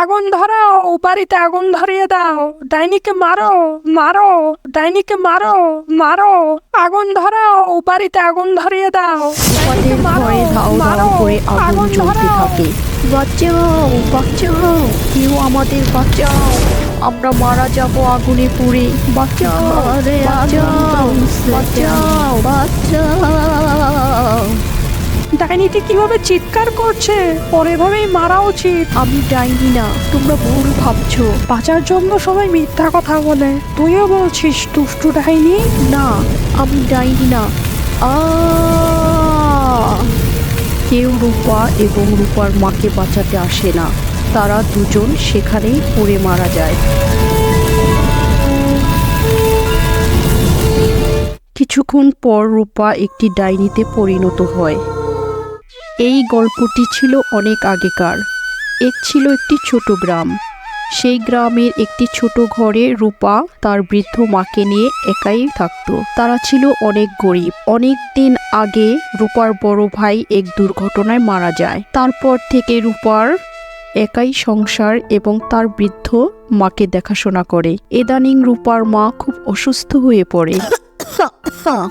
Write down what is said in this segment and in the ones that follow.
আগুন ধরাও বাড়িতে আগুন ধরিয়ে দাও। ডাইনিকে মারো মারো ডাইনিকে মারো মারো। আগুন ধরাও বাড়িতে আগুন ধরিয়ে দাও। আমাদের ভয়ে ধাও ধাও করে আগুন জ্বলতে থাকে। বাঁচাও বাঁচাও। কেউ আমাদের বাঁচাও। আমরা মারা যাব আগুনে পুড়ে। বাঁচাও বাঁচাও বাঁচাও বাঁচাও। ডাইনিটি কীভাবে চিৎকার করছে? পরে এভাবেই মারা উচিত। আমি ডাইনি না, তোমরা ভুল ভাবছ। বাঁচার জন্য সবাই মিথ্যা কথা বলে। তুইও বলছিস, দুষ্টু ডাইনি? না, আমি ডাইনি না। কেউ রূপা এবং রূপার মাকে বাঁচাতে আসে না। তারা দুজন সেখানেই পড়ে মারা যায়। কিছুক্ষণ পর রূপা একটি ডাইনিতে পরিণত হয়। এই গল্পটি ছিল অনেক আগেকার। এক ছিল একটি ছোট গ্রাম। সেই গ্রামের একটি ছোট ঘরে রূপা তার বৃদ্ধ মাকে নিয়ে একাই থাকতো। তারা ছিল অনেক গরিব। অনেক দিন আগে রূপার বড় ভাই এক দুর্ঘটনায় মারা যায়। তারপর থেকে রূপার একাই সংসার এবং তার বৃদ্ধ মাকে দেখাশোনা করে। এদানিং রূপার মা খুব অসুস্থ হয়ে পড়ে।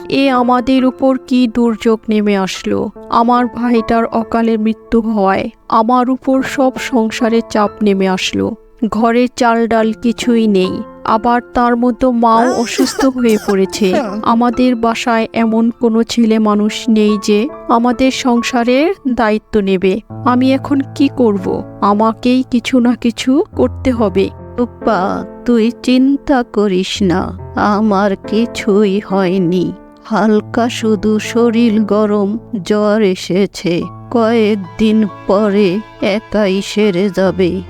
এ আমাদের উপর কি দুর্যোগ নেমে আসলো? আমার ভাইটার অকালে মৃত্যু হওয়ায় আমার উপর সব সংসারের চাপ নেমে আসলো। ঘরে চাল ডাল কিছুই নেই, আবার তার মতো মাও অসুস্থ হয়ে পড়েছে। আমাদের বাসায় এমন কোনো ছেলে মানুষ নেই যে আমাদের সংসারের দায়িত্ব নেবে। আমি এখন কি করব? আমাকেই কিছু না কিছু করতে হবে। রূপা তুই চিন্তা করিস না, আমার কিছুই হয়নি। হালকা শুধু শরীর গরম, জ্বর এসেছে। কয়েকদিন পরে একাই সেরে যাবে।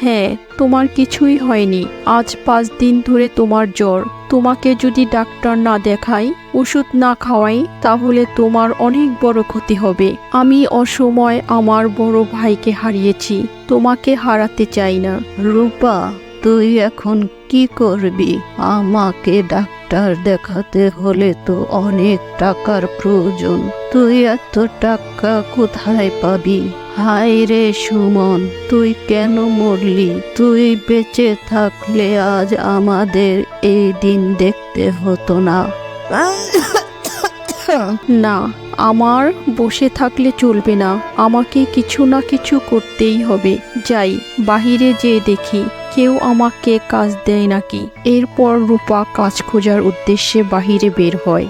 হ্যাঁ তোমার কিছুই হয়নি। আজ পাঁচ দিন ধরে তোমার জ্বর। তোমাকে যদি ডাক্তার না দেখাই ওষুধ না খাওয়াই তাহলে তোমার অনেক বড় ক্ষতি হবে। আমি অসময় আমার বড় ভাইকে হারিয়েছি। তোমাকে হারাতে চাই না। রূপা তুই এখন কি করবি? আমাকে ডাক্তার দেখাতে হলে তো অনেক টাকার প্রয়োজন। তুই এত টাকা কোথায় পাবি? হায় রে সুমন, তুই কেন মরলি? তুই বেঁচে থাকলে আজ আমাদের এই দিন দেখতে হতো না। না, আমার বসে থাকলে চলবে না। আমাকে কিছু না কিছু করতেই হবে। যাই, বাহিরে যেয়ে দেখি। কেউ আমাকে কাজ দেয় নাকি? এরপর রূপা কাজ খোঁজার উদ্দেশ্যে বাহিরে বের হয়।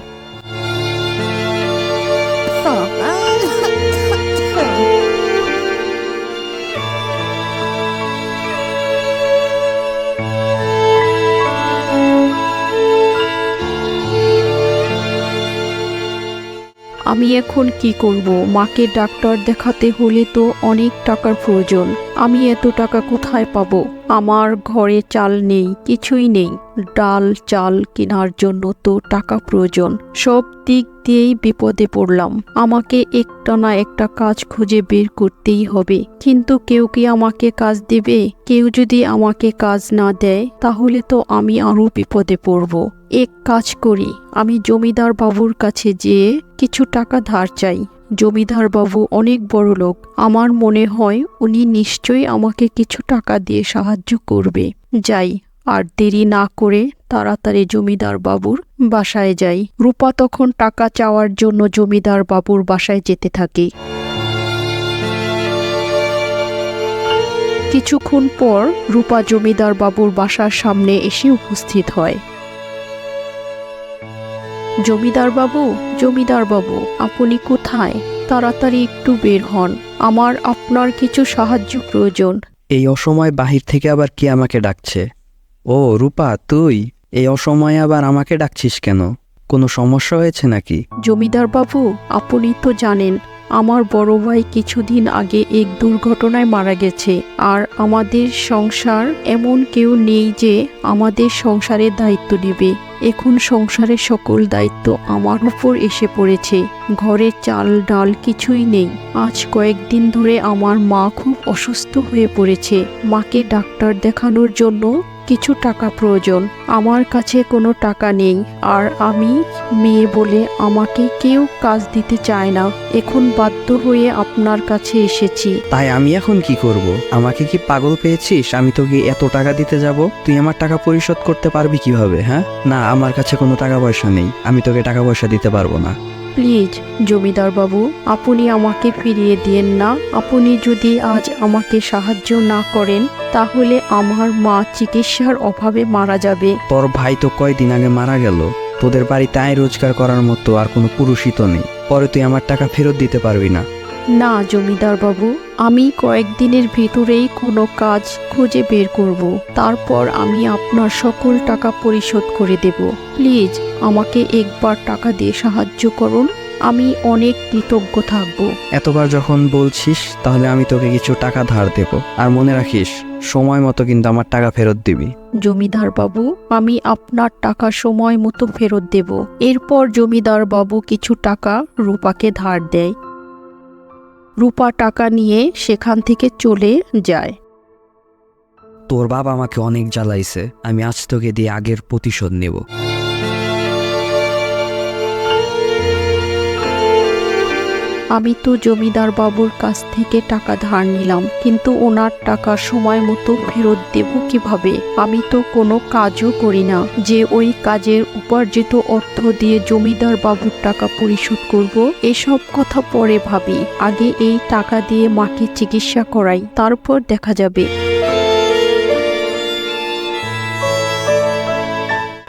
আমি এখন কি করব? মাকে ডাক্তার দেখাতে হলে তো অনেক টাকার প্রয়োজন। আমি এত টাকা কোথায় পাবো? আমার ঘরে চাল নেই, কিছুই নেই। ডাল, চাল কেনার জন্য তো টাকা প্রয়োজন। সব দিক দিয়েই বিপদে পড়লাম। আমাকে একটা না একটা কাজ খুঁজে বের করতেই হবে। কিন্তু কেউ কি আমাকে কাজ দেবে? কেউ যদি আমাকে কাজ না দেয়, তাহলে তো আমি আরও বিপদে পড়ব। এক কাজ করি। আমি জমিদার বাবুর কাছে যেয়ে কিছু টাকা ধার চাই। জমিদার বাবু অনেক বড় লোক। আমার মনে হয় উনি নিশ্চয়ই আমাকে কিছু টাকা দিয়ে সাহায্য করবে। যাই, আর দেরি না করে তাড়াতাড়ি জমিদার বাবুর বাসায় যাই। রূপা তখন টাকা চাওয়ার জন্য জমিদার বাবুর বাসায় যেতে থাকে। কিছুক্ষণ পর রূপা জমিদার বাবুর বাসার সামনে এসে উপস্থিত হয়। জমিদার বাবু জমিদার বাবু আপনি কোথায়? তাড়াতাড়ি একটু বের হন। আমার আপনার কিছু সাহায্য প্রয়োজন। এই অসময় বাহির থেকে আবার কি আমাকে ডাকছে? ও রূপা তুই? এই অসময়ে আবার আমাকে ডাকছিস কেন? কোনো সমস্যা হয়েছে নাকি? জমিদার বাবু আপনি তো জানেন আমার বড় ভাই কিছুদিন আগে এক দুর্ঘটনায় মারা গেছে আর আমাদের সংসার এমন কেউ নেই যে আমাদের সংসারের দায়িত্ব নেবে। এখন সংসারের সকল দায়িত্ব আমার উপর এসে পড়েছে। ঘরে চাল, ডাল কিছুই নেই। আজ কয়েকদিন ধরে আমার মা খুব অসুস্থ হয়ে পড়েছে। মাকে ডাক্তার দেখানোর জন্য কিছু টাকা প্রয়োজন। আমার কাছে কোনো টাকা নেই, আর আমি মেয়ে বলে আমাকে কেউ কাজ দিতে চায় না। এখন বাধ্য হয়ে আপনার কাছে এসেছি। তাই আমি এখন কি করব? আমাকে কি পাগল পেয়েছিস? আমি তোকে এত টাকা দিতে যাব? তুই আমার টাকা পরিশোধ করতে পারবি কীভাবে হ্যাঁ? না, আমার কাছে কোনো টাকা পয়সা নেই। আমি তোকে টাকা পয়সা দিতে পারব না। প্লিজ জমিদারবাবু আপনি আমাকে ফিরিয়ে দিয়েন না। আপনি যদি আজ আমাকে সাহায্য না করেন, তাহলে আমার মা চিকিৎসার অভাবে মারা যাবে। তোর ভাই তো কয়দিন আগে মারা গেল। তোদের বাড়িতে আয় রোজগার করার মতো আর কোনো পুরুষই তো নেই। পরে তুই আমার টাকা ফেরত দিতে পারবি না। না জমিদার বাবু আমি কয়েকদিনের ভিতরেই কোনো কাজ খুঁজে বের করব। তারপর আমি আপনার সকল টাকা পরিশোধ করে দেব। প্লিজ আমাকে একবার টাকা দিয়ে সাহায্য করুন। আমি অনেক কৃতজ্ঞ থাকব। এতবার যখন বলছিস তাহলে আমি তোকে কিছু টাকা ধার দেব। আর মনে রাখিস সময় মতো কিন্তু আমার টাকা ফেরত দিবি। জমিদার বাবু আমি আপনার টাকা সময় মতো ফেরত দেব। এরপর জমিদার বাবু কিছু টাকা রূপাকে ধার দেয়। রূপা টাকা নিয়ে সেখান থেকে চলে যায়। তোর বাবা আমাকে অনেক জ্বালাইছে, আমি আজ তোকে দিয়ে আগের প্রতিশোধ নেব। আমি তো জমিদার বাবুর কাছ থেকে টাকা ধার নিলাম, কিন্তু ওনার টাকা সময় মতো ফেরত দেব কীভাবে? আমি তো কোনো কাজও করি না, যে ওই কাজের উপার্জিত অর্থ দিয়ে জমিদার বাবুর টাকা পরিশোধ করব, এসব কথা পরে ভাবি। আগে এই টাকা দিয়ে মাকে চিকিৎসা করাই, তারপর দেখা যাবে।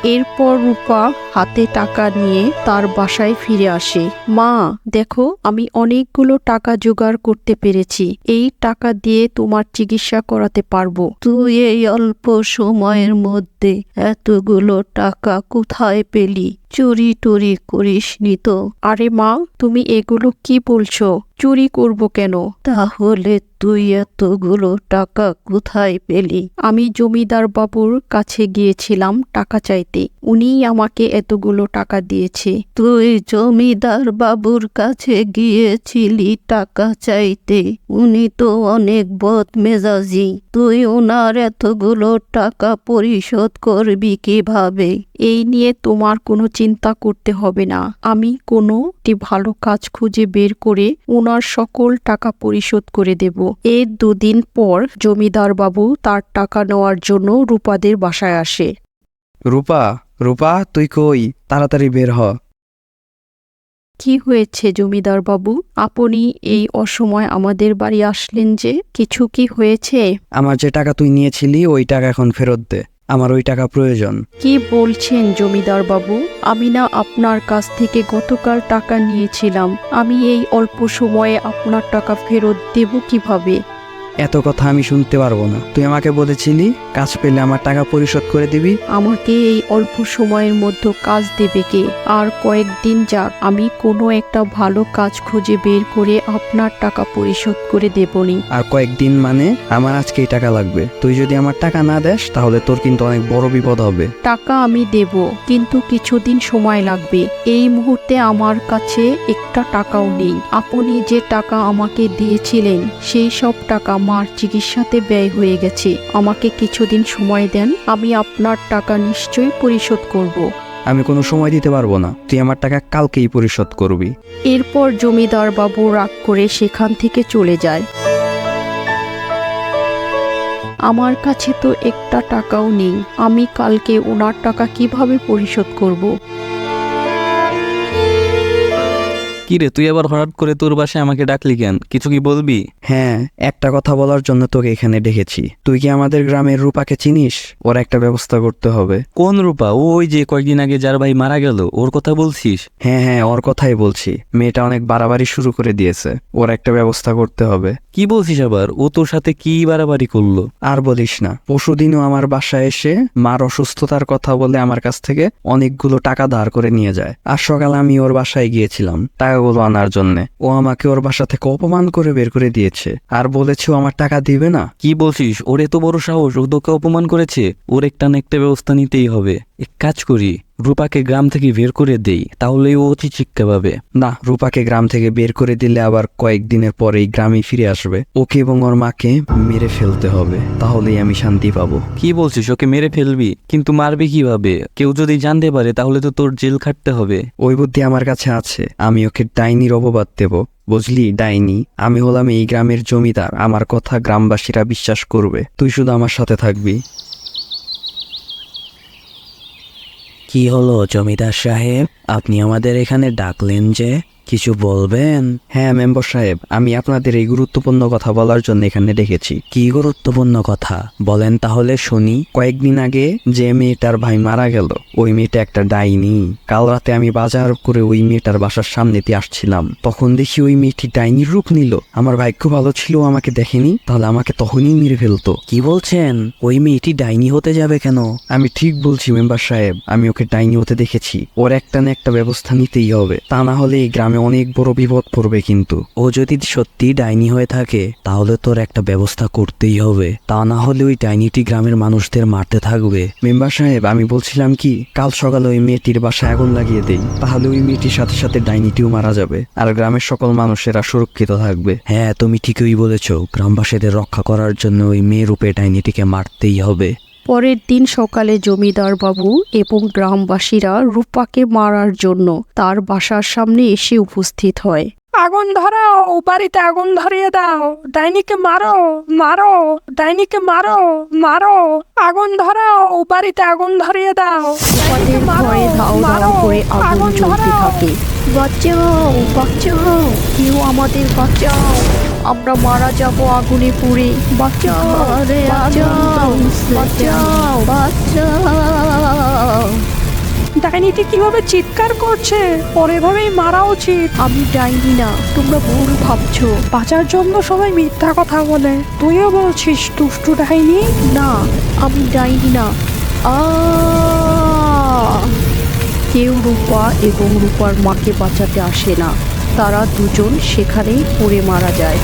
এরপর রূপা হাতে টাকা নিয়ে তার বাসায় ফিরে আসে। মা, দেখো, আমি অনেকগুলো টাকা জোগাড় করতে পেরেছি। এই টাকা দিয়ে তোমার চিকিৎসা করাতে পারব। তুই এই অল্প সময়ের মধ্যে এতগুলো টাকা কোথায় পেলি? চুরি টুরি করিসনি তো। আরে মা, তুমি এগুলো কি বলছো? চুরি করব কেন? তাহলে তুই এতগুলো টাকা কোথায় পেলি? আমি জমিদার বাবুর কাছে গিয়েছিলাম টাকা চাইতে। উনি আমাকে এতগুলো টাকা দিয়েছে। তুই জমিদার বাবুর কাছে গিয়েছিলি টাকা চাইতে। উনি তো অনেক বদ মেজাজি তুই ওনার এতগুলো টাকা পরিশোধ করবি কীভাবে? এই নিয়ে তোমার কোনো চিন্তা করতে হবে না। আমি কোনো একটি ভালো কাজ খুঁজে বের করে ওনার সকল টাকা পরিশোধ করে দেব। এর দুদিন পর জমিদার বাবু তার টাকা নেওয়ার জন্য রূপাদের বাসায় আসে। রূপা রূপা তুই কই? তাড়াতাড়ি বের হ। কি হয়েছে জমিদার বাবু? আপনি এই অসময় আমাদের বাড়ি আসলেন যে? কিছু কি হয়েছে? আমার যে টাকা তুই নিয়েছিলি ওই টাকা এখন ফেরত দে। আমার ওই টাকা প্রয়োজন। কি বলছেন জমিদার বাবু? আমি না আপনার কাছ থেকে গতকাল টাকা নিয়েছিলাম। আমি এই অল্প সময়ে আপনার টাকা ফেরত দেব কীভাবে? এত কথা আমি শুনতে পারব না। তুই আমাকে বলেছিলি কাজ পেলে আমার টাকা পরিশোধ করে দিবি? আমাকে এই অল্প সময়ের মধ্যে কাজ দেবে কে? আর কয়েকদিন যাক আমি কোনো একটা ভালো কাজ খুঁজে বের করে আপনার টাকা পরিশোধ করে দেবনি। আর কয়েকদিন মানে? আমার আজকে এই টাকা লাগবে। তুই যদি আমার টাকা না দেস তাহলে তোর কিন্তু অনেক বড় বিপদ হবে। টাকা আমি দেব কিন্তু কিছুদিন সময় লাগবে। এই মুহূর্তে আমার কাছে একটা টাকাও নেই। আপনি যে টাকা আমাকে দিয়েছিলেন সেই সব টাকা মার চিকিৎসাতে ব্যয় হয়ে গেছে। আমাকে কিছুদিন সময় দেন আমি আপনার টাকা নিশ্চয়ই পরিশোধ করব। আমি কোনো সময় দিতে পারব না। তুই আমার টাকা কালকেই পরিশোধ করবি। এরপর জমিদার বাবু রাগ করে সেখান থেকে চলে যায়। আমার কাছে তো একটা টাকাও নেই। আমি কালকে ওনার টাকা কীভাবে পরিশোধ করব। কি রে তুই আবার হঠাৎ করে তোর বাসায় আমাকে ডাকলি কেন? কিছু কি বলবি? হ্যাঁ একটা কথা বলার জন্য তোকে এখানে ডেকেছি। তুই কি আমাদের গ্রামের রূপাকে চিনিস? ওর একটা ব্যবস্থা করতে হবে। কোন রূপা? ওই যে কয়েকদিন আগে যার ভাই মারা গেল ওর কথা বলছিস? হ্যাঁ হ্যাঁ ওর কথাই বলছি। মেয়েটা অনেক বাড়াবাড়ি শুরু করে দিয়েছে। ওর একটা ব্যবস্থা করতে হবে। কি বলছিস আবার? ও তোর সাথে কি বাড়াবাড়ি করল? আর বলিস না। পরশুদিনও আমার বাসায় এসে মার অসুস্থতার কথা বলে আমার কাছ থেকে অনেকগুলো টাকা ধার করে নিয়ে যায়। আর সকালে আমি ওর বাসায় গিয়েছিলাম। টাকাগুলো আনার জন্য। ও আমাকে ওর বাসা থেকে অপমান করে বের করে দিয়েছে। আর বলেছে আমার টাকা দিবে না। কি বলছিস? ওর এত বড় সাহস, ও তোকে অপমান করেছে। ওর একটা না একটা ব্যবস্থা নিতেই হবে। এক কাজ করি, রূপাকে গ্রাম থেকে বের করে দেই, তাহলে ও অতি শিক্ষা পাবে। না, রূপাকে গ্রাম থেকে বের করে দিলে আবার কয়েকদিনের পরেই গ্রামে ফিরে আসবে। ওকে এবং ওর মাকে মেরে ফেলতে হবে, তাহলেই আমি শান্তি পাবো। কি বলছিস, ওকে মেরে ফেলবি? কিন্তু মারবে কীভাবে? কেউ যদি জানতে পারে, তাহলে তো তোর জেল খাটতে হবে। ওই বুদ্ধি আমার কাছে আছে, আমি ওকে ডাইনির অপবাদ দেব। বুঝলি, ডাইনি? আমি হলাম এই গ্রামের জমিদার, আমার কথা গ্রামবাসীরা বিশ্বাস করবে। তুই শুধু আমার সাথে থাকবি। কি হলো জমিদার সাহেব? আপনি আমাদের এখানে ডাকলেন যে কিছু বলবেন? হ্যাঁ মেম্বার সাহেব আমি আপনাদের এই গুরুত্বপূর্ণ কথা বলার জন্য এখানে ডেকেছি। কি গুরুত্বপূর্ণ কথা? বলেন তাহলে শুনি। কয়েকদিন আগে যে মেয়েটার ভাই মারা গেল ওই মেয়েটা একটা ডাইনি। কাল রাতে আমি বাজার করে ওই মেয়েটার বাসার সামনে দিয়ে আসছিলাম। তখন দেখি ওই মেয়েটি ডাইনির রূপ নিল। আমার ভাগ্য ভালো ছিল আমাকে দেখেনি তাহলে আমাকে তখনই মেরে ফেলতো। কি বলছেন? ওই মেয়েটি ডাইনি হতে যাবে কেন? আমি ঠিক বলছি মেম্বার সাহেব আমি ওকে ডাইনি হতে দেখেছি। ওর একটা না একটা ব্যবস্থা নিতেই হবে। তা না হলে এই গ্রামে অনেক বড় বিপদ পড়বে কিন্তু। ও যদি সত্যি ডাইনি হয়ে থাকে, তাহলে তোর একটা ব্যবস্থা করতেই হবে। তা না হলে ওই ডাইনিটি গ্রামের মানুষদের মারতে থাকবে। মেম্বার সাহেব, আমি বলছিলাম কি, কাল সকালে ওই মেয়েটির বাসায় আগুন লাগিয়ে দেই। তাহলে ওই মেয়েটির সাথে সাথে ডাইনিটিও মারা যাবে। আর গ্রামের সকল মানুষেরা সুরক্ষিত থাকবে। হ্যাঁ তুমি ঠিকই বলেছ। গ্রামবাসীদের রক্ষা করার জন্য ওই মেয়ে রূপে ডাইনিটিকে মারতেই হবে। পরের দিন সকালে জমিদার বাবু এবং গ্রামবাসীরা রূপাকে মারার জন্য তার বাসার সামনে এসে উপস্থিত হয়। আগুন ধরাও ও বাড়িতে আগুন ধরিয়ে দাও। ডাইনিকে মারো মারো ডাইনিকে মারো মারো। আগুন ধরাও ও বাড়িতে আগুন ধরিয়ে দাও। আগুন জ্বলতে থাকে। বাঁচাও বাঁচাও কেউ আমাদের বাঁচাও। আমরা মারা যাব আগুনে পুড়ে। বাঁচাও বাঁচাও বাঁচাও বাঁচাও। ডাইনিটি কীভাবে চিৎকার করছে? ওর এভাবেই মারা উচিত। আমি ডাইনি না তোমরা ভুল ভাবছ। বাঁচার জন্য সবাই মিথ্যা কথা বলে। তুইও বলছিস দুষ্টু ডাইনি? না আমি ডাইনি না। আ কেউ রূপা এবং রূপার মাকে বাঁচাতে আসে না। তারা দুজন সেখানেই পড়ে মারা যায়।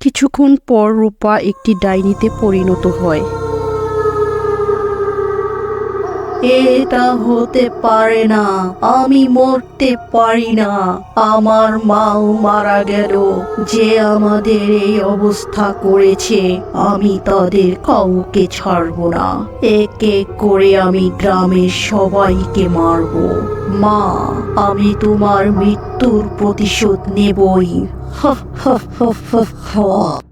কিছুক্ষণ পর রূপা একটি ডাইনিতে পরিণত হয়। এটা হতে পারে না। আমি মরতে পারি না। আমার মাও মারা গেল। যে আমাদের এই অবস্থা করেছে, আমি তাদের কাউকে ছাড়বো না। এক এক করে আমি গ্রামের সবাইকে মারব। মা, আমি তোমার মৃত্যুর প্রতিশোধ নেবই। হা হা হা হা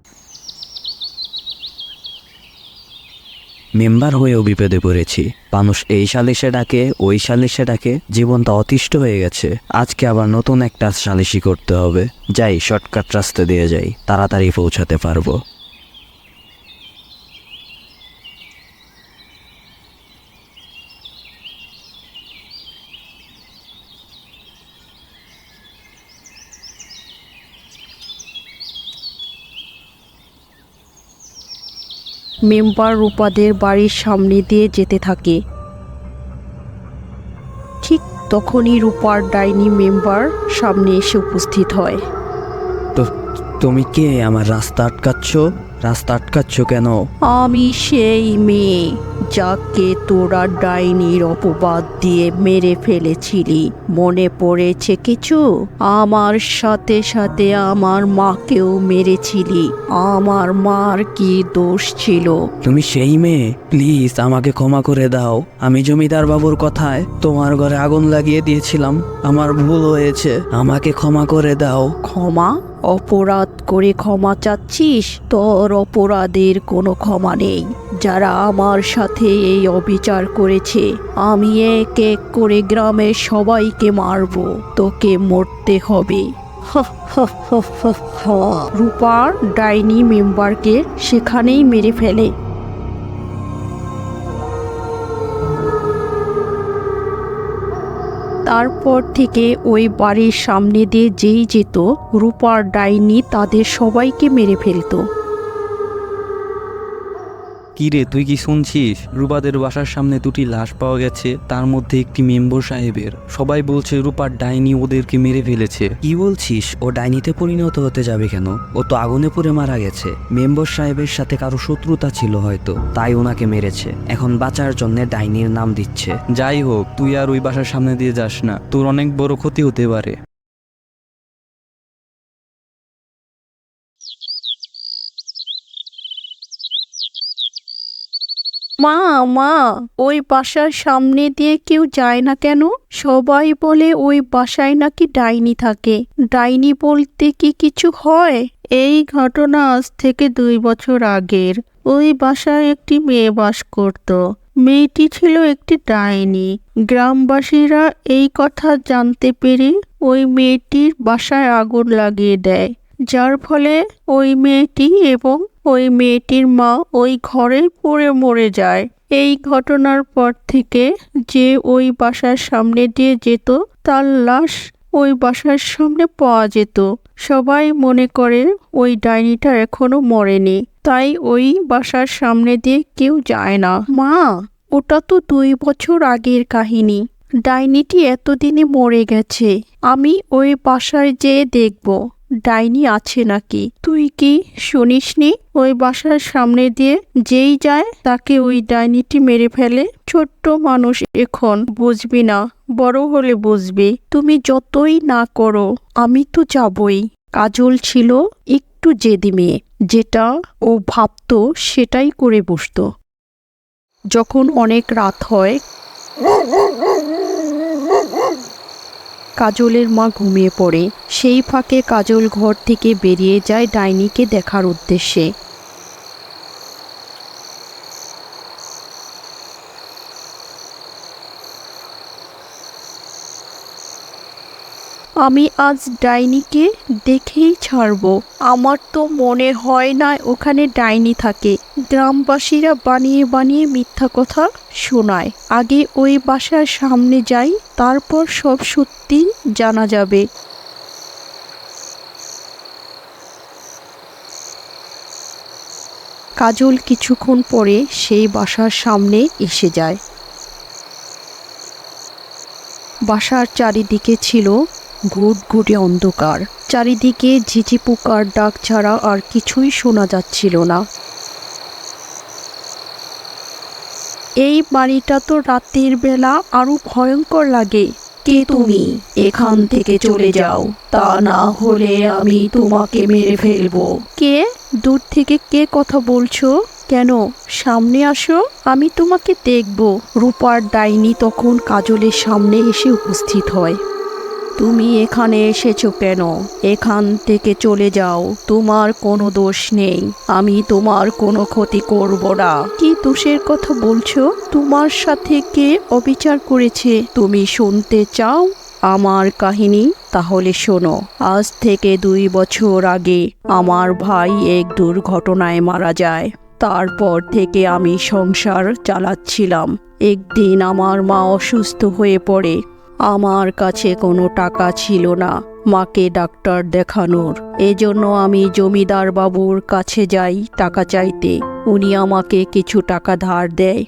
মেম্বার হয়েও বিপদে পড়েছি। মানুষ এই সালিশে ডাকে, ওই সালিশে ডাকে, জীবনটা অতিষ্ঠ হয়ে গেছে। আজকে আবার নতুন একটা সালিশি করতে হবে। যাই শর্টকাট রাস্তা দিয়ে যাই। তাড়াতাড়ি পৌঁছাতে পারব। মেম্বার রূপাদের বাড়ির সামনে দিয়ে যেতে থাকে। ঠিক তখনই রূপার ডাইনি মেম্বার সামনে এসে উপস্থিত হয়। তো, তুমি কে? আমার রাস্তা আটকাচ্ছ? রাস্তা আটকাচ্ছ কেন? আমি সেই মেয়ে যাকে তোরা ডাইনির অপবাদ দিয়ে মেরে ফেলেছিলি। মনে পড়েছে কিছু? আমার সাথে সাথে আমার মাকেও মেরেছিলি। আমার মার কি দোষ ছিল? তুমি সেই মেয়ে? প্লিজ আমাকে ক্ষমা করে দাও। আমি জমিদার বাবুর কথায় তোমার ঘরে আগুন লাগিয়ে দিয়েছিলাম। আমার ভুল হয়েছে। আমাকে ক্ষমা করে দাও। ক্ষমা? অপরাধ করে ক্ষমা চাচ্ছিস? তোর অপরাধের কোনো ক্ষমা নেই। যারা আমার সাথে এই অবিচার করেছে, আমি এক এক করে গ্রামের সবাইকে মারব। তোকে মরতে হবে। রূপার ডাইনি মেম্বারকে সেখানেই মেরে ফেলে। তারপর থেকে ওই বাড়ির সামনে দিয়ে যেই যেত রূপার ডাইনি তাদের সবাইকে মেরে ফেলতো। কি রে তুই কি শুনছিস? রূপাদের বাসার সামনে দুটি লাশ পাওয়া গেছে, তার মধ্যে একটি মেম্বর সাহেবের। সবাই বলছে রূপার ডাইনি ওদেরকে মেরে ফেলেছে। কি বলছিস? ও ডাইনিতে পরিণত হতে যাবে কেন? ও তো আগুনে পড়ে মারা গেছে। মেম্বর সাহেবের সাথে কারও শত্রুতা ছিল হয়তো, তাই ওনাকে মেরেছে। এখন বাঁচার জন্য ডাইনির নাম দিচ্ছে। যাই হোক, তুই আর ওই বাসার সামনে দিয়ে যাস না। তোর অনেক বড় ক্ষতি হতে পারে। মা মা, ওই বাসার সামনে দিয়ে কেউ যায় না কেন? সবাই বলে ওই বাসায় নাকি ডাইনি থাকে। ডাইনি বলতে কি কিছু হয়? এই ঘটনা আজ থেকে দুই বছর আগের। ওই বাসায় একটি মেয়ে বাস করত। মেয়েটি ছিল একটি ডাইনি। গ্রামবাসীরা এই কথা জানতে পেরে ওই মেয়েটির বাসায় আগুন লাগিয়ে দেয়। যার ফলে ওই মেয়েটি এবং ওই মেয়েটির মা ওই ঘরে পড়ে মরে যায়। এই ঘটনার পর থেকে যে ওই বাসার সামনে দিয়ে যেত, তার লাশ ওই বাসার সামনে পাওয়া যেত। সবাই মনে করে ওই ডাইনিটা এখনও মরেনি। তাই ওই বাসার সামনে দিয়ে কেউ যায় না। মা, ওটা তো দুই বছর আগের কাহিনী। ডাইনিটি এতদিনে মরে গেছে। আমি ওই বাসায় যেয়ে দেখব। ডাইনি আছে নাকি? তুই কি শুনিসনি? ওই বাসার সামনে দিয়ে যেই যায়, তাকে ওই ডাইনিটি মেরে ফেলে? ছোট্ট মানুষ এখন, বুঝবি না, বড় হলে বুঝবি। তুমি যতই না করো, আমি তো যাবই। কাজল ছিল একটু জেদি মেয়ে, যেটা ও ভাবতো সেটাই করে বসতো। যখন অনেক রাত হয় কাজলের মা ঘুমিয়ে পড়ে। সেই ফাঁকে কাজল ঘর থেকে বেরিয়ে যায় ডাইনিকে দেখার উদ্দেশ্যে। আমি আজ ডাইনিকে দেখেই ছাড়বো। আমার তো মনে হয় না ওখানে ডাইনি থাকে। গ্রামবাসীরা বানিয়ে বানিয়ে মিথ্যা কথা শোনায়। আগে ওই বাসার সামনে যাই, তারপর সব সত্যি জানা যাবে। কাজল কিছুক্ষণ পরে সেই বাসার সামনে এসে যায়। বাসার চারিদিকে ছিল ঘুটঘুটে অন্ধকার। চারিদিকে ঝিঝি পোকার ডাক ছাড়া আর কিছুই শোনা যাচ্ছিল না। এই বাড়িটা তো রাতের বেলা আরও ভয়ঙ্কর লাগে। কে তুমি? এখান থেকে চলে যাও। তা না হলে আমি তোমাকে মেরে ফেলব। কে? দূর থেকে কে কথা বলছো? কেন? সামনে আসো, আমি তোমাকে দেখব। রূপার ডাইনি তখন কাজলের সামনে এসে উপস্থিত হয়। তুমি এখানে এসেছ কেন? এখান থেকে চলে যাও, তোমার কোনো দোষ নেই। আমি তোমার কোনো ক্ষতি করব না। কি দোষের কথা বলছো? তোমার সাথে কে অবিচার করেছে? তুমি শুনতে চাও আমার কাহিনী? তাহলে শোনো, আজ থেকে দুই বছর আগে আমার ভাই এক দুর্ঘটনায় মারা যায়। তারপর থেকে আমি সংসার চালাচ্ছিলাম। একদিন আমার মা অসুস্থ হয়ে পড়ে। আমার কাছে কোনো টাকা ছিল না, মাকে ডাক্তার দেখানোর। এজন্য আমি জমিদার বাবুর কাছে যাই টাকা চাইতে। উনি আমাকে কিছু টাকা ধার দেয়।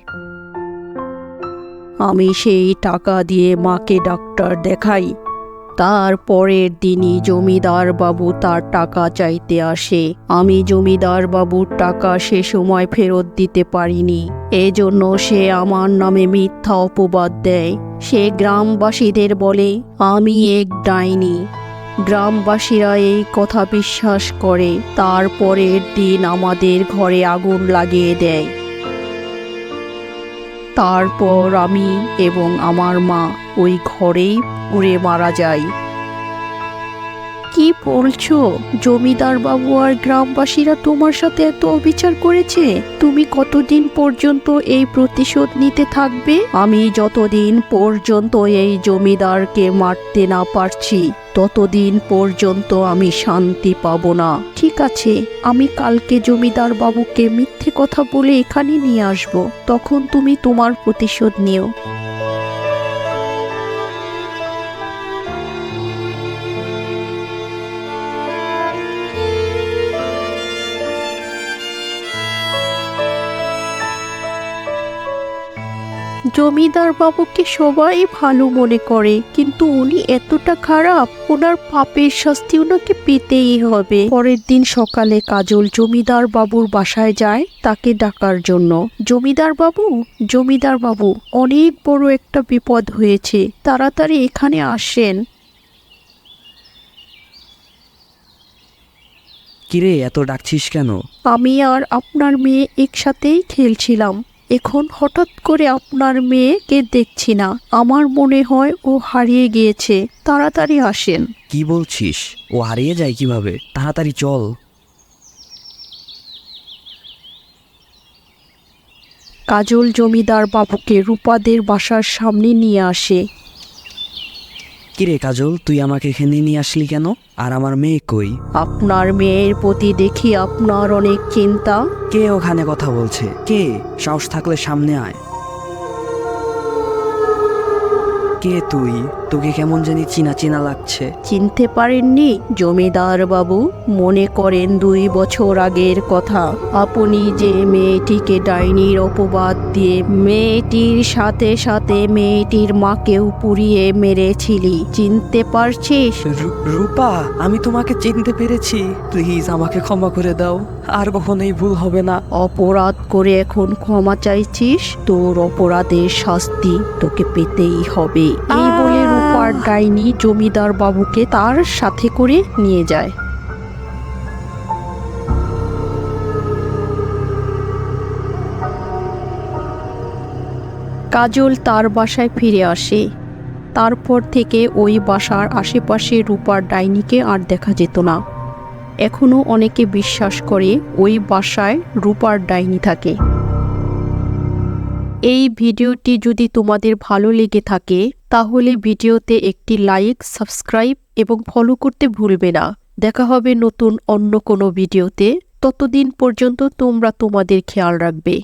আমি সেই টাকা দিয়ে মাকে ডাক্তার দেখাই। তার পরের দিনই জমিদার বাবু তার টাকা চাইতে আসে। আমি জমিদার বাবুর টাকা সে সময় ফেরত দিতে পারিনি। এজন্য সে আমার নামে মিথ্যা অপবাদ দেয়। সে গ্রামবাসীদের বলে আমি এক ডাইনি। গ্রামবাসীরা এই কথা বিশ্বাস করে। তারপরের দিন আমাদের ঘরে আগুন লাগিয়ে দেয়। তারপর আমি এবং আমার মা ওই ঘরেই উড়ে মারা যাই। কি বলছো? জমিদার বাবু আর গ্রামবাসীরা তোমার সাথে এত অবিচার করেছে? তুমি কতদিন পর্যন্ত এই প্রতিশোধ নিতে থাকবে? আমি যতদিন পর্যন্ত এই জমিদারকে মারতে না পারছি, ততদিন পর্যন্ত আমি শান্তি পাব না। ঠিক আছে, আমি কালকে জমিদার বাবুকে মিথ্যে কথা বলে এখানে নিয়ে আসব। তখন তুমি তোমার প্রতিশোধ নিও। জমিদার বাবুকে সবাই ভালো মনে করে কিন্তু উনি এতটা খারাপ ওনার পাপের শাস্তি ওনাকে পেতেই হবে। পরের দিন সকালে কাজল জমিদার বাবুর বাসায় যায় তাকে ডাকার জন্য। জমিদার বাবু জমিদার বাবু অনেক বড় একটা বিপদ হয়েছে তাড়াতাড়ি এখানে আসেন। কিরে এত ডাকছিস কেন? আমি আর আপনার মেয়ে একসাথেই খেলছিলাম। এখন হঠাৎ করে আপনার মেয়েকে দেখছি না। আমার মনে হয় ও হারিয়ে গিয়েছে। তাড়াতাড়ি আসেন। কি বলছিস? ও হারিয়ে যায় কীভাবে? তাড়াতাড়ি চল। কাজল জমিদার বাবুকে রূপাদের বাসার সামনে নিয়ে আসে। কিরে কাজল তুই আমাকে এখানে নিয়ে আসলি কেন? আর আমার মেয়ে কই? আপনার মেয়ের প্রতি দেখি আপনার অনেক চিন্তা। কে ওখানে কথা বলছে? কে? সাহস থাকলে সামনে আয়। কে তুই? তোকে কেমন জানি চিনা চিনা লাগছে। চিনতে পারেননি? জমিদার বাবু মনে করেন দুই বছর আগের কথা। আপনি যে মেয়েটিকে ডাইনির অপবাদ দিয়ে মেয়েটির সাথে সাথে মেয়েটির মাকেও পুড়িয়ে মেরেছিলি চিনতে পারছিস? রু- রূপা আমি তোমাকে চিনতে পেরেছি। প্লিজ আমাকে ক্ষমা করে দাও আর কখনোই ভুল হবে না। অপরাধ করে এখন ক্ষমা চাইছিস? তোর অপরাধের শাস্তি তোকে পেতেই হবে। এই বলে রূপার ডাইনি জমিদার বাবুকে তার সাথে করে নিয়ে যায়। কাজল তার বাসায় ফিরে আসে। তারপর থেকে ওই বাসার আশেপাশে রূপার ডাইনিকে আর দেখা যেত না। এখনও অনেকে বিশ্বাস করে ওই বাসায় রূপার ডাইনি থাকে। এই ভিডিওটি যদি তোমাদের ভালো লেগে থাকে তাহলে ভিডিওতে একটি লাইক, সাবস্ক্রাইব এবং ফলো করতে ভুলবে না। দেখা হবে নতুন অন্য কোনো ভিডিওতে। ততদিন পর্যন্ত তোমরা তোমাদের খেয়াল রাখবে।